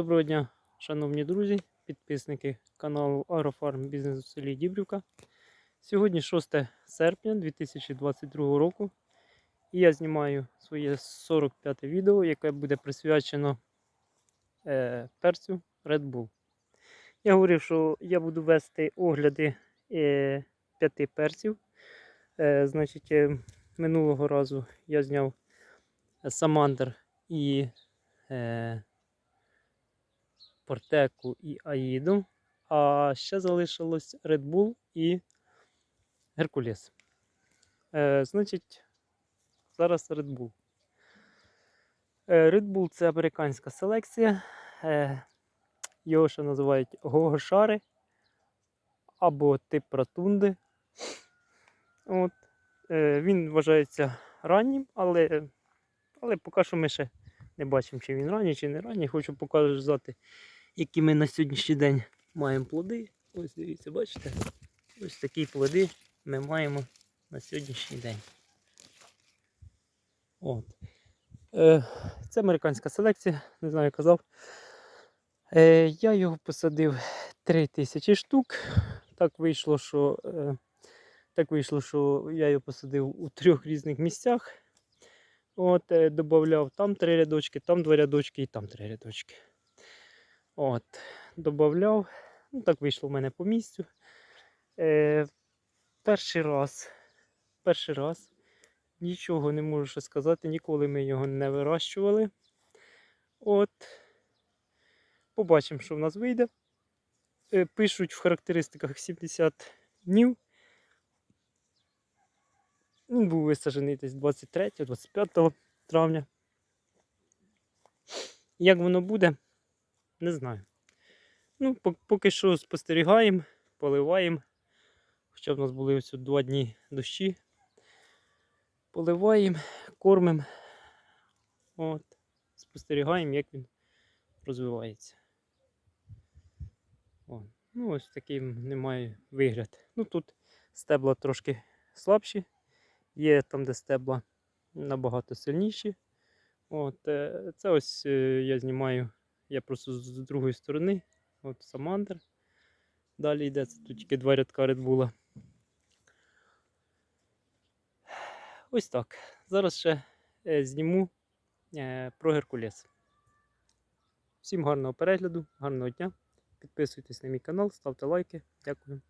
Доброго дня, шановні друзі, підписники каналу Агрофарм Бізнес у селі Дібрівка. Сьогодні 6 серпня 2022 року. І я знімаю своє 45 відео, яке буде присвячено е, перцю Red Bull. Я говорив, що я буду вести огляди е, п'яти перців. Е, значить, е, минулого разу я зняв Самандер і е, Портеку і Аїду. А ще залишилось Red Bull і Геркулес. Е, значить, зараз Red Bull. Е, Red Bull це американська селекція. Е, його ще називають гогошари або тип ратунди. От. Е, він вважається раннім, але, але поки що ми ще не бачимо, чи він ранній, чи не ранній. Хочу показати, які ми на сьогоднішній день маємо плоди. Ось дивіться, бачите? Ось такі плоди ми маємо на сьогоднішній день. От. Е, це американська селекція, не знаю, казав. Е, я його посадив 3000 штук. Так вийшло, що, е, так вийшло, що я його посадив у трьох різних місцях. От, е, там три рядочки, там два рядочки і там три рядочки. От, Добавляв. Ну, так вийшло в мене по місцю. Е, перший раз, перший раз, нічого не можу ще сказати, ніколи ми його не вирощували. От, побачимо, що в нас вийде. Е, пишуть в характеристиках 70 днів. Він був висаджений десь 23-25 травня. Як воно буде, не знаю. Ну, поки що спостерігаємо, поливаємо. Хоча в нас були ось два дні дощі. Поливаємо, кормимо. От. Спостерігаємо, як він розвивається. О, ну, ось такий немає вигляд. Ну тут стебла трошки слабші. Є там, де стебла набагато сильніші. От, е, це ось е, я знімаю, я просто з другої сторони. От Самандер. Далі йде, це тут тільки два рядка редбула. Ось так. Зараз ще е, зніму е, про Геркулес. Всім гарного перегляду, гарного дня. Підписуйтесь на мій канал, ставте лайки. Дякую.